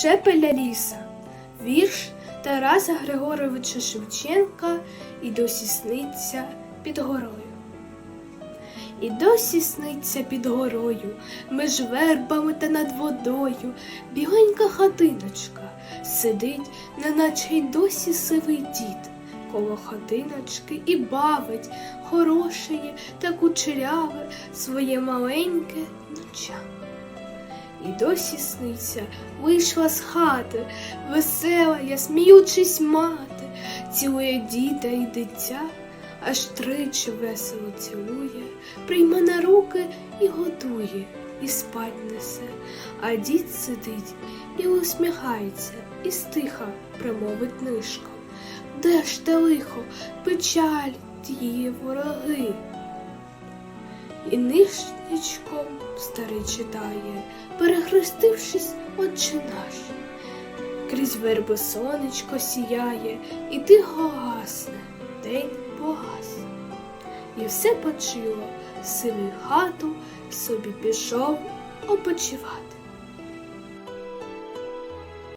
Шепеля ліса. Вірш Тараса Григоровича Шевченка і досі сниться під горою. І досі сниться під горою, між вербами та над водою, бігонька хатиночка сидить, неначе й досі сивий дід, коло хатиночки і бавить хорошеє та кучеряве своє маленьке ноча. І досі сниться, вийшла з хати, весела, я сміючись мати, цілує діда і дитя, аж тричі весело цілує, прийме на руки і годує, і спать несе, а дід сидить і усміхається, і стиха промовить нишком. Де ж те лихо, печаль тієї вороги? І нишничком старий читає, перехрестившись, отче наш. Крізь верби сонечко сіяє, і тихо гасне, день погас. І все почило, сивий хату собі пішов опочивати.